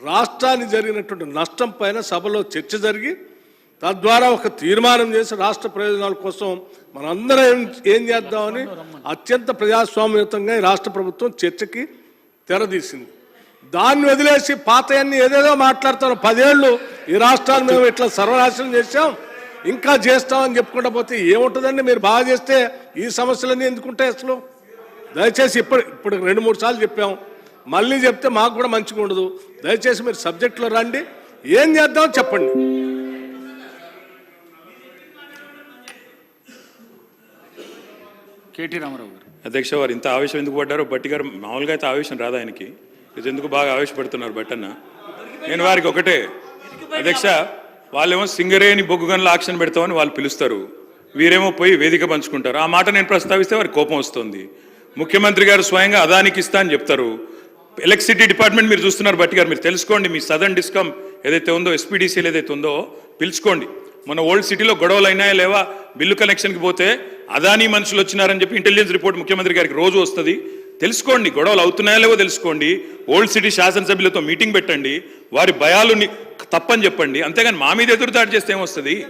రాష్ట్రానికి జరిగినటువంటి నష్టం పైన సభలో చర్చ జరిగి తద్వారా ఒక తీర్మానం చేసి రాష్ట్ర ప్రయోజనాల కోసం మనందరం ఏం చేద్దామని అత్యంత ప్రజాస్వామ్యతంగా రాష్ట్ర ప్రభుత్వం చర్చకి తెరదీసింది. దాన్ని వదిలేసి పాతయన్ని ఏదేదో మాట్లాడతారు. పదేళ్ళు ఈ రాష్ట్రాన్ని మేము ఇట్లా సర్వనాశనం చేశాం ఇంకా చేస్తామని చెప్పుకుంటా పోతే ఏముంటుందండి? మీరు బాగా చేస్తే ఈ సమస్యలన్నీ ఎందుకుంటాయి అసలు? దయచేసి ఇప్పుడు ఇప్పుడు రెండు మూడు సార్లు చెప్పాం. మళ్ళీ చెప్తే మాకు కూడా మంచిగా ఉండదు. దయచేసి మీరు సబ్జెక్టులో రండి. ఏం చేద్దామో చెప్పండి. కేటీ రామారావు గారు. అధ్యక్ష వారు ఇంత ఆవేశం ఎందుకు పడ్డారో? బట్టి గారు మామూలుగా అయితే ఆవేశం రాదు ఆయనకి. ఇది ఎందుకు బాగా ఆవేశపడుతున్నారు బట్టన్న నేను వారికి ఒకటే. అధ్యక్ష వాళ్ళేమో సింగరేణి బొగ్గుగన్ల ఆక్షన్ పెడతామని వాళ్ళు పిలుస్తారు. వీరేమో పోయి వేదిక పంచుకుంటారు. ఆ మాట నేను ప్రస్తావిస్తే వారికి కోపం వస్తుంది. ముఖ్యమంత్రి గారు స్వయంగా అదానికి ఇస్తా అని చెప్తారు. ఎలక్ట్రిసిటీ డిపార్ట్మెంట్ మీరు చూస్తున్నారు బట్టి గారు మీరు తెలుసుకోండి మీ సదర్న్ డిస్కమ్ ఏదైతే ఉందో ఎస్పీడీసీలు ఏదైతే ఉందో పిలుచుకోండి. మన ఓల్డ్ సిటీలో గొడవలు అయినాయా లేవా? బిల్లు కనెక్షన్కి పోతే అదానీ మనుషులు వచ్చినారని చెప్పి ఇంటెలిజెన్స్ రిపోర్ట్ ముఖ్యమంత్రి గారికి రోజు వస్తుంది. తెలుసుకోండి గొడవలు అవుతున్నాయా లేవో తెలుసుకోండి. ఓల్డ్ సిటీ శాసనసభ్యులతో మీటింగ్ పెట్టండి. వారి భయాలు తప్పని చెప్పండి. అంతేగాని మా మీద ఎదురుదాడి చేస్తే ఏమొస్తుంది?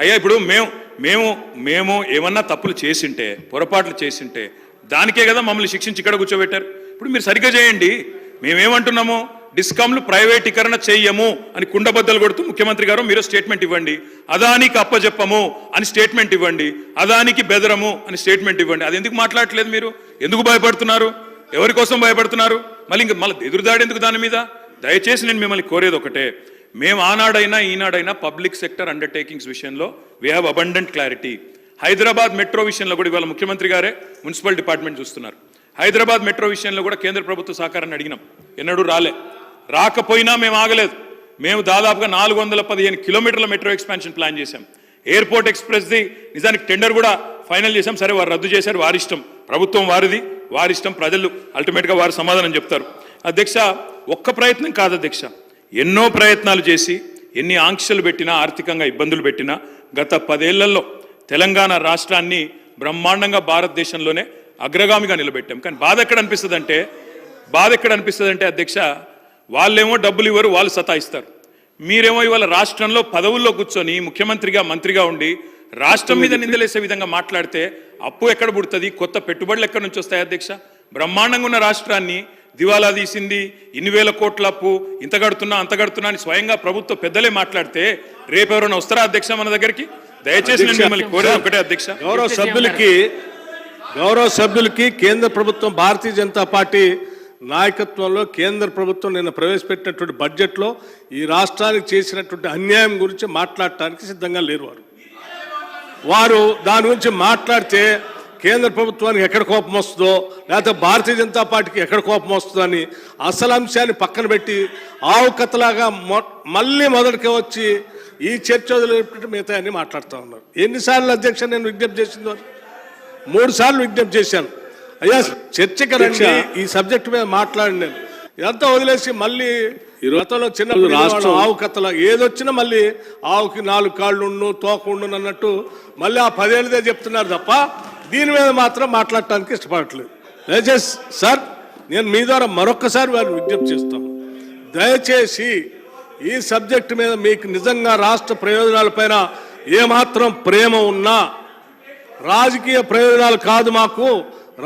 అయ్యా ఇప్పుడు మేము మేము మేము ఏమన్నా తప్పులు చేసింటే పొరపాట్లు చేసింటే దానికే కదా మమ్మల్ని శిక్షించి ఇక్కడ కూర్చోబెట్టారు. ఇప్పుడు మీరు సరిగ్గా చేయండి. మేమేమంటున్నాము? డిస్కామ్లు ప్రైవేటీకరణ చెయ్యము అని కుండబద్దలు కొడుతూ ముఖ్యమంత్రి గారు మీరు స్టేట్మెంట్ ఇవ్వండి. అదానికి అప్పజెప్పము అని స్టేట్మెంట్ ఇవ్వండి. అదానికి బెదరము అని స్టేట్మెంట్ ఇవ్వండి. అది ఎందుకు మాట్లాడట్లేదు మీరు? ఎందుకు భయపడుతున్నారు? ఎవరి కోసం భయపడుతున్నారు? మళ్ళీ ఇంక మళ్ళీ ఎదురుదాడి ఎందుకు దాని మీద? దయచేసి నేను మిమ్మల్ని కోరేది ఒకటే. మేము ఆనాడైనా ఈనాడైనా పబ్లిక్ సెక్టర్ అండర్టేకింగ్స్ విషయంలో we have abundant clarity Hyderabad metro విషయంలో కూడా ఇవాళ ముఖ్యమంత్రి గారే మున్సిపల్ డిపార్ట్మెంట్ చూస్తున్నారు. హైదరాబాద్ మెట్రో విషయంలో కూడా కేంద్ర ప్రభుత్వ సహకారాన్ని అడిగినాం. ఎన్నడూ రాలే. రాకపోయినా మేము ఆగలేదు. మేము దాదాపుగా నాలుగు వందల పదిహేను కిలోమీటర్ల మెట్రో ఎక్స్పాన్షన్ ప్లాన్ చేశాం. ఎయిర్పోర్ట్ ఎక్స్ప్రెస్ది నిజానికి టెండర్ కూడా ఫైనల్ చేశాం. సరే వారు రద్దు చేశారు. వారిష్టం ప్రభుత్వం వారిది. వారిష్టం ప్రజలు అల్టిమేట్గా వారు సమాధానం చెప్తారు. అధ్యక్ష ఒక్క ప్రయత్నం కాదు అధ్యక్ష. ఎన్నో ప్రయత్నాలు చేసి ఎన్ని ఆంక్షలు పెట్టినా ఆర్థికంగా ఇబ్బందులు పెట్టినా గత పదేళ్ళలో తెలంగాణ రాష్ట్రాన్ని బ్రహ్మాండంగా భారతదేశంలోనే అగ్రగామిగా నిలబెట్టాం. కానీ బాధ ఎక్కడ అనిపిస్తుంది అంటే బాధ ఎక్కడ అనిపిస్తుంది అంటే అధ్యక్ష వాళ్ళేమో డబ్బులు ఇవ్వరు వాళ్ళు సతాయిస్తారు. మీరేమో ఇవాళ రాష్ట్రంలో పదవుల్లో కూర్చొని ముఖ్యమంత్రిగా మంత్రిగా ఉండి రాష్ట్రం మీద నిందలేసే విధంగా మాట్లాడితే అప్పు ఎక్కడ పుడుతుంది కొత్త పెట్టుబడులు ఎక్కడి నుంచి వస్తాయి అధ్యక్ష? బ్రహ్మాండంగా ఉన్న రాష్ట్రాన్ని దివాలా తీసింది ఇన్ని వేల కోట్ల అప్పు ఇంత కడుతున్నా అంత కడుతున్నా అని స్వయంగా ప్రభుత్వ పెద్దలే మాట్లాడితే రేపు ఎవరైనా వస్తారా అధ్యక్ష మన దగ్గరికి? దయచేసి మిమ్మల్ని కోరేది ఒకటే అధ్యక్ష. గౌరవ సభ్యులకి గౌరవ సభ్యులకి కేంద్ర ప్రభుత్వం భారతీయ జనతా పార్టీ నాయకత్వంలో కేంద్ర ప్రభుత్వం నిన్న ప్రవేశపెట్టినటువంటి బడ్జెట్లో ఈ రాష్ట్రానికి చేసినటువంటి అన్యాయం గురించి మాట్లాడటానికి సిద్ధంగా లేరు వారు. వారు దాని గురించి మాట్లాడితే కేంద్ర ప్రభుత్వానికి ఎక్కడ కోపం వస్తుందో లేకపోతే భారతీయ జనతా పార్టీకి ఎక్కడ కోపం వస్తుందో అని అసలు అంశాన్ని పక్కన పెట్టి ఆవు కథలాగా మొ మళ్ళీ మొదటికి వచ్చి ఈ చర్చ వదిలేటువంటి మిగతా అన్ని మాట్లాడుతూ ఉన్నారు. ఎన్నిసార్లు అధ్యక్ష నేను విజ్ఞప్తి చేసిందో? మూడు సార్లు విజ్ఞప్తి చేశాను. అయ్యా చర్చకి రండి ఈ సబ్జెక్ట్ మీద మాట్లాడండి. నేను ఇదంతా వదిలేసి మళ్ళీ గతంలో చిన్న రాష్ట్రం ఆవు కథల ఏదొచ్చినా మళ్ళీ ఆవుకి నాలుగు కాళ్ళు ఉండు తోక ఉండు అన్నట్టు మళ్ళీ ఆ పదేళ్ళదే చెప్తున్నారు తప్ప దీని మీద మాత్రం మాట్లాడటానికి ఇష్టపడట్లేదు. దయచేసి సార్ నేను మీ ద్వారా మరొక్కసారి వారిని విజ్ఞప్తి చేస్తాను. దయచేసి ఈ సబ్జెక్ట్ మీద మీకు నిజంగా రాష్ట్ర ప్రయోజనాలపైన ఏమాత్రం ప్రేమ ఉన్నా రాజకీయ ప్రయోజనాలు కాదు మాకు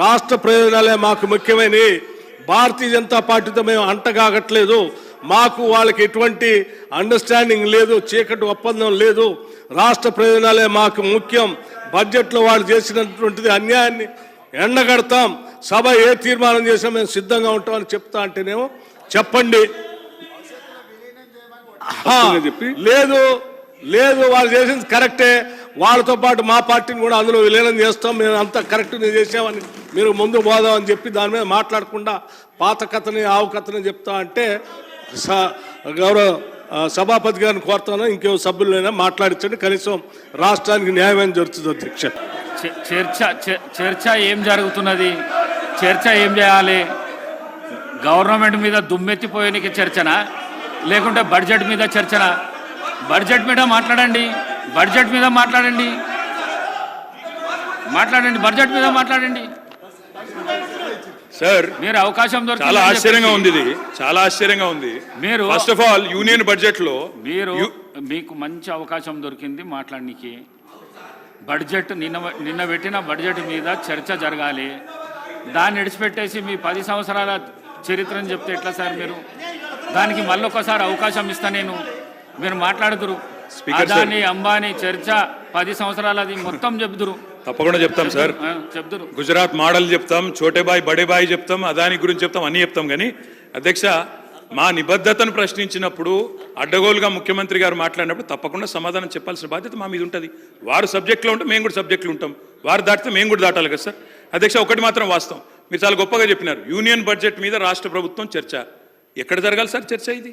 రాష్ట్ర ప్రయోజనాలే మాకు ముఖ్యమైనవి. భారతీయ జనతా పార్టీతో మేము అంటగాగట్లేదు. మాకు వాళ్ళకి ఎటువంటి అండర్స్టాండింగ్ లేదు చీకటి ఒప్పందం లేదు. రాష్ట్ర ప్రయోజనాలే మాకు ముఖ్యం. బడ్జెట్లో వాళ్ళు చేసినటువంటిది అన్యాయాన్ని ఎండగడతాం. సభ ఏ తీర్మానం చేసినా మేము సిద్ధంగా ఉంటామని చెప్తా అంటేనేమో చెప్పండి. లేదు లేదు వాళ్ళు చేసింది కరెక్టే. వాళ్ళతో పాటు మా పార్టీని కూడా అందులో విలీనం చేస్తాం. మేము అంత కరెక్ట్ చేసామని మీరు ముందు పోదామని చెప్పి దాని మీద మాట్లాడకుండా పాత కథని ఆవు కథని చెప్తా అంటే స- గౌరవ సభాపతి గారిని కోరుతాను. ఇంకో సభ్యులైనా మాట్లాడించండి కనీసం రాష్ట్రానికి న్యాయం జరుగుతుంది అధ్యక్ష. చర్చ చర్చ ఏం జరుగుతున్నది? చర్చ ఏం చేయాలి? గవర్నమెంట్ మీద దుమ్మెత్తిపోయేనికి చర్చనా? లేకుంటే బడ్జెట్ మీద చర్చనా? బడ్జెట్ మీద మాట్లాడండి బడ్జెట్ మీద మాట్లాడండి. మాట్లాడండి బడ్జెట్ మీద మాట్లాడండి. సార్ మీరు అవకాశం చాలా ఆశ్చర్యంగా ఉంది ఇది. చాలా ఆశ్చర్యంగా ఉంది. మీరు- ఫస్ట్ ఆఫ్ ఆల్ యూనియన్ బడ్జెట్లో మీరు మీకు మంచి అవకాశం దొరికింది మాట్లాడడానికి బడ్జెట్ నిన్న నిన్న పెట్టిన బడ్జెట్ మీద చర్చ జరగాలి. దాన్ని విడిచిపెట్టేసి మీ పది సంవత్సరాల చరిత్రను చెప్తే ఎట్లా సార్ మీరు? దానికి మళ్ళీ ఒకసారి అవకాశం ఇస్తా నేను. మీరు సార్. అదాని అంబానీ చర్చ పది సంవత్సరాలది మొత్తం చెప్దురు తప్పకుండా చెప్తాం సార్ ఆ, చెప్దురు గుజరాత్ మోడల్ చెప్తాం చోటే బాయ్ బడే బాయ్ చెప్తాం అదాని గురించి చెప్తాం అన్ని చెప్తాం కానీ అధ్యక్ష మా నిబద్ధతను ప్రశ్నించినప్పుడు అడ్డగోలుగా ముఖ్యమంత్రి గారు మాట్లాడినప్పుడు తప్పకుండా సమాధానం చెప్పాల్సిన బాధ్యత మా మీద ఉంటుంది. వారు సబ్జెక్ట్లో ఉంటే మేము కూడా సబ్జెక్టులు ఉంటాం. వారు దాటితే మేము కూడా దాటాలి కదా సార్ అధ్యక్ష ఒకటి మాత్రం వాస్తవం. మీరు చాలా గొప్పగా చెప్పినారు. యూనియన్ బడ్జెట్ మీద రాష్ట్ర ప్రభుత్వం చర్చ. ఎక్కడ జరగాలి సార్ చర్చ ఇది?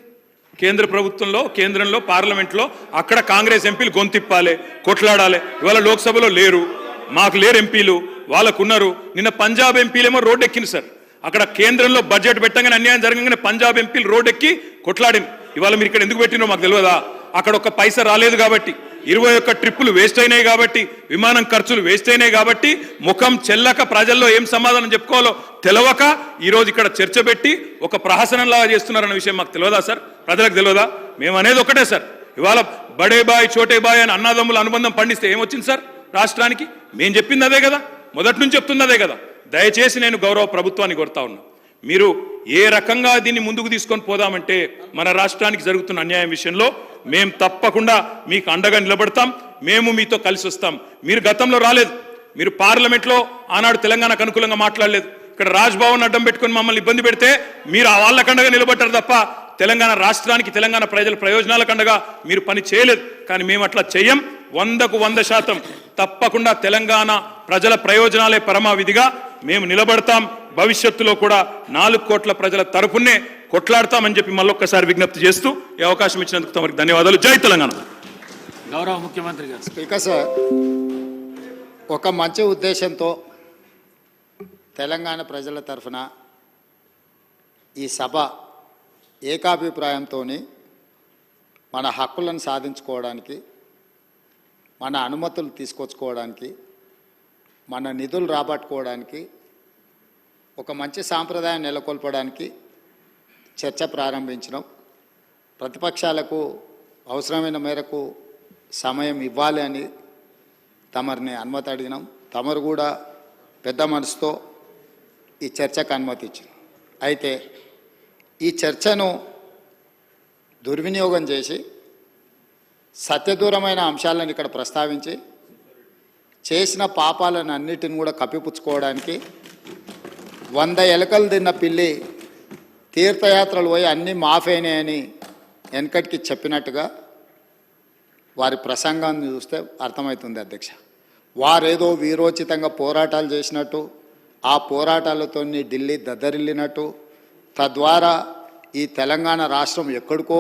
కేంద్ర ప్రభుత్వంలో కేంద్రంలో పార్లమెంట్లో అక్కడ కాంగ్రెస్ ఎంపీలు గొంతిప్పాలి కొట్లాడాలి. ఇవాళ లోక్సభలో లేరు. మాకు లేరు ఎంపీలు. వాళ్ళకున్నారు. నిన్న పంజాబ్ ఎంపీలేమో రోడ్డు ఎక్కింది సార్. అక్కడ కేంద్రంలో బడ్జెట్ పెట్టగానే అన్యాయం జరగగానే పంజాబ్ ఎంపీలు రోడ్డు ఎక్కి కొట్లాడింది. ఇవాళ మీరు ఇక్కడ ఎందుకు పెట్టినో మాకు తెలియదా? అక్కడ ఒక పైసా రాలేదు కాబట్టి. ఇరవై ఒక్క ట్రిప్పులు వేస్ట్ అయినాయి కాబట్టి విమానం ఖర్చులు వేస్ట్ అయినాయి కాబట్టి ముఖం చెల్లక ప్రజల్లో ఏం సమాధానం చెప్పుకోవాలో తెలవక ఈరోజు ఇక్కడ చర్చ పెట్టి ఒక ప్రహసనంలాగా చేస్తున్నారన్న విషయం మాకు తెలియదా సార్? ప్రజలకు తెలియదా మేము అనేది ఒకటే సార్. ఇవాళ బడే బాయ్ చోటే బాయ్ అని అన్నదమ్ముల అనుబంధం పండిస్తే ఏమొచ్చింది సార్ రాష్ట్రానికి? మేము చెప్పింది అదే కదా. మొదటి నుంచి చెప్తుంది అదే కదా. దయచేసి నేను గౌరవ ప్రభుత్వాన్ని కొడతా ఉన్నా. మీరు ఏ రకంగా దీన్ని ముందుకు తీసుకొని పోదామంటే మన రాష్ట్రానికి జరుగుతున్న అన్యాయం విషయంలో మేము తప్పకుండా మీకు అండగా నిలబడతాం. మేము మీతో కలిసి వస్తాం. మీరు గతంలో రాలేదు. మీరు పార్లమెంట్లో ఆనాడు తెలంగాణకు అనుకూలంగా మాట్లాడలేదు. ఇక్కడ రాజ్భవన్ అడ్డం పెట్టుకుని మమ్మల్ని ఇబ్బంది పెడితే మీరు ఆ నిలబడ్డారు తప్ప తెలంగాణ రాష్ట్రానికి తెలంగాణ ప్రజల ప్రయోజనాల కండగా మీరు పని చేయలేదు. కానీ మేము అట్లా చెయ్యం. వందకు వంద శాతం తప్పకుండా తెలంగాణ ప్రజల ప్రయోజనాలే పరమావిధిగా మేము నిలబడతాం. భవిష్యత్తులో కూడా నాలుగు కోట్ల ప్రజల తరపునే కొట్లాడతామని చెప్పి మళ్ళొక్కసారి విజ్ఞప్తి చేస్తూ ఈ అవకాశం ఇచ్చినందుకు తమరికి ధన్యవాదాలు. జై తెలంగాణ. గౌరవ ముఖ్యమంత్రి గారు. స్పీకర్ సార్ ఒక మంచి ఉద్దేశంతో తెలంగాణ ప్రజల తరఫున ఈ సభ ఏకాభిప్రాయంతో మన హక్కులను సాధించుకోవడానికి మన అనుమతులు తీసుకొచ్చుకోవడానికి మన నిధులు రాబట్టుకోవడానికి ఒక మంచి సాంప్రదాయం నెలకొల్పడానికి చర్చ ప్రారంభించినాం. ప్రతిపక్షాలకు అవసరమైన మేరకు సమయం ఇవ్వాలి అని తమరిని అనుమతి అడిగినాం. తమరు కూడా పెద్ద మనసుతో ఈ చర్చకు అనుమతి ఇచ్చింది అయితే ఈ చర్చను దుర్వినియోగం చేసి సత్యదూరమైన అంశాలను ఇక్కడ ప్రస్తావించి చేసిన పాపాలను అన్నిటిని కూడా కప్పిపుచ్చుకోవడానికి వంద ఎలకలు తిన్న పిల్లి తీర్థయాత్రలు పోయి అన్నీ మాఫైనాయని వెనకటికి చెప్పినట్టుగా వారి ప్రసంగాన్ని చూస్తే అర్థమవుతుంది అధ్యక్ష. వారేదో వీరోచితంగా పోరాటాలు చేసినట్టు ఆ పోరాటాలతో ఢిల్లీ దద్దరిల్లినట్టు తద్వారా ఈ తెలంగాణ రాష్ట్రం ఎక్కడికో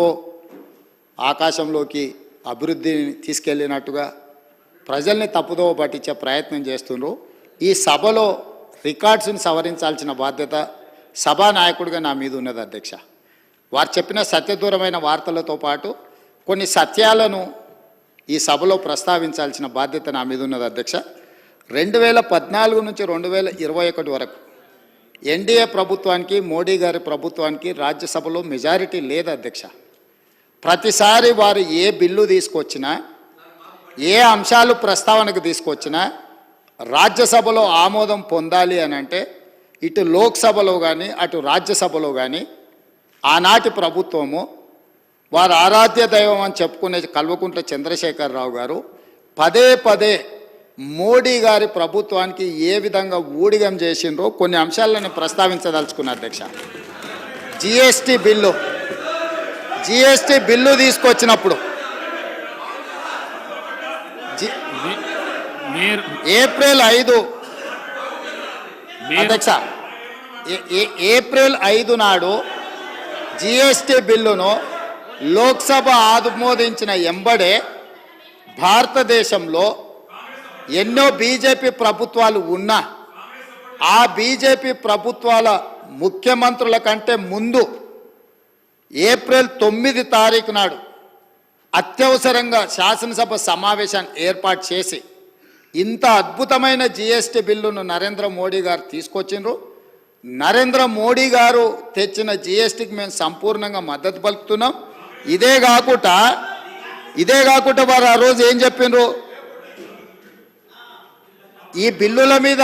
ఆకాశంలోకి అభివృద్ధిని తీసుకెళ్ళినట్టుగా ప్రజల్ని తప్పుదోవ పట్టించే ప్రయత్నం చేస్తున్నారు ఈ సభలో రికార్డ్స్ని సవరించాల్సిన బాధ్యత సభా నాయకుడిగా నా మీద ఉన్నది అధ్యక్ష. వారు చెప్పిన సత్యదూరమైన వార్తలతో పాటు కొన్ని సత్యాలను ఈ సభలో ప్రస్తావించాల్సిన బాధ్యత నా మీద ఉన్నది అధ్యక్ష. రెండు వేల పద్నాలుగు నుంచి రెండు వేల ఇరవై ఒకటి వరకు ఎన్డీఏ ప్రభుత్వానికి మోడీ గారి ప్రభుత్వానికి రాజ్యసభలో మెజారిటీ లేదు అధ్యక్ష. ప్రతిసారి వారు ఏ బిల్లు తీసుకొచ్చినా ఏ అంశాలు ప్రస్తావనకు తీసుకొచ్చినా రాజ్యసభలో ఆమోదం పొందాలి అని అంటే ఇటు లోక్సభలో కానీ అటు రాజ్యసభలో కానీ ఆనాటి ప్రభుత్వము వారు ఆరాధ్య దైవం అని చెప్పుకునే కల్వకుంట్ల చంద్రశేఖరరావు గారు పదే పదే మోడీ గారి ప్రభుత్వానికి ఏ విధంగా ఊడిగం చేసిండ్రో కొన్ని అంశాలను ప్రస్తావించదలుచుకున్న అధ్యక్ష. GST bill. జిఎస్టి బిల్లు తీసుకొచ్చినప్పుడు. జి- ఏప్రిల్ ఐదు. అధ్యక్ష ఏప్రిల్ ఐదు నాడు జిఎస్టి బిల్లును లోక్సభ ఆమోదించిన ఎంబడే భారతదేశంలో ఎన్నో బీజేపీ ప్రభుత్వాలు ఉన్నా ఆ బీజేపీ ప్రభుత్వాల ముఖ్యమంత్రుల కంటే ముందు ఏప్రిల్ తొమ్మిది తారీఖు నాడు అత్యవసరంగా శాసనసభ సమావేశాన్ని ఏర్పాటు చేసి ఇంత అద్భుతమైన జిఎస్టి బిల్లును నరేంద్ర మోడీ గారు తీసుకొచ్చిండ్రు. నరేంద్ర మోడీ గారు తెచ్చిన జిఎస్టికి మేము సంపూర్ణంగా మద్దతు పలుకుతున్నాం. ఇదే కాకుండా ఇదే కాకుండా వారు ఆ రోజు ఏం చెప్పిండ్రు? ఈ బిల్లుల మీద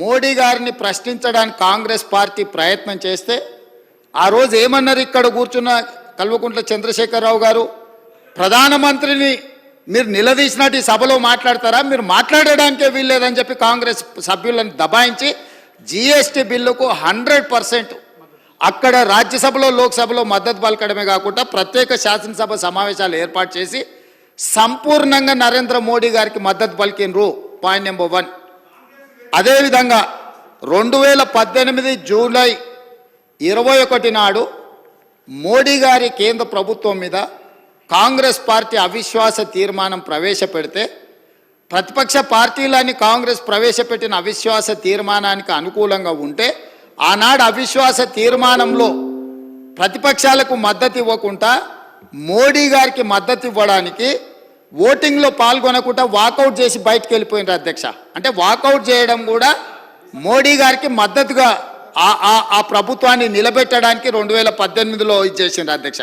మోడీ గారిని ప్రశ్నించడానికి కాంగ్రెస్ పార్టీ ప్రయత్నం చేస్తే ఆ రోజు ఏమన్నారు ఇక్కడ కూర్చున్న కల్వకుంట్ల చంద్రశేఖరరావు గారు? ప్రధానమంత్రిని మీరు నిలదీసినట్టు ఈ సభలో మాట్లాడతారా? మీరు మాట్లాడడానికే వీల్లేదని చెప్పి కాంగ్రెస్ సభ్యులను దబాయించి జిఎస్టీ బిల్లుకు హండ్రెడ్ పర్సెంట్ అక్కడ రాజ్యసభలో లోక్సభలో మద్దతు పలకడమే కాకుండా ప్రత్యేక శాసనసభ సమావేశాలు ఏర్పాటు చేసి సంపూర్ణంగా నరేంద్ర మోడీ గారికి మద్దతు పలికినరు పాయింట్ నెంబర్ వన్ అదేవిధంగా రెండు వేల పద్దెనిమిది జూలై ఇరవై ఒకటి నాడు మోడీ గారి కేంద్ర ప్రభుత్వం మీద కాంగ్రెస్ పార్టీ అవిశ్వాస తీర్మానం ప్రవేశపెడితే ప్రతిపక్ష పార్టీలని కాంగ్రెస్ ప్రవేశపెట్టిన అవిశ్వాస తీర్మానానికి అనుకూలంగా ఉంటే ఆనాడు అవిశ్వాస తీర్మానంలో ప్రతిపక్షాలకు మద్దతు ఇవ్వకుండా మోడీ గారికి మద్దతు ఇవ్వడానికి ఓటింగ్లో పాల్గొనకుండా వాకౌట్ చేసి బయటకు వెళ్ళిపోయినారు అధ్యక్ష. అంటే వాకౌట్ చేయడం కూడా మోడీ గారికి మద్దతుగా ఆ- ఆ- ఆ ప్రభుత్వాన్ని నిలబెట్టడానికి రెండు వేల పద్దెనిమిదిలో ఇచ్చేసిండ్రు అధ్యక్ష.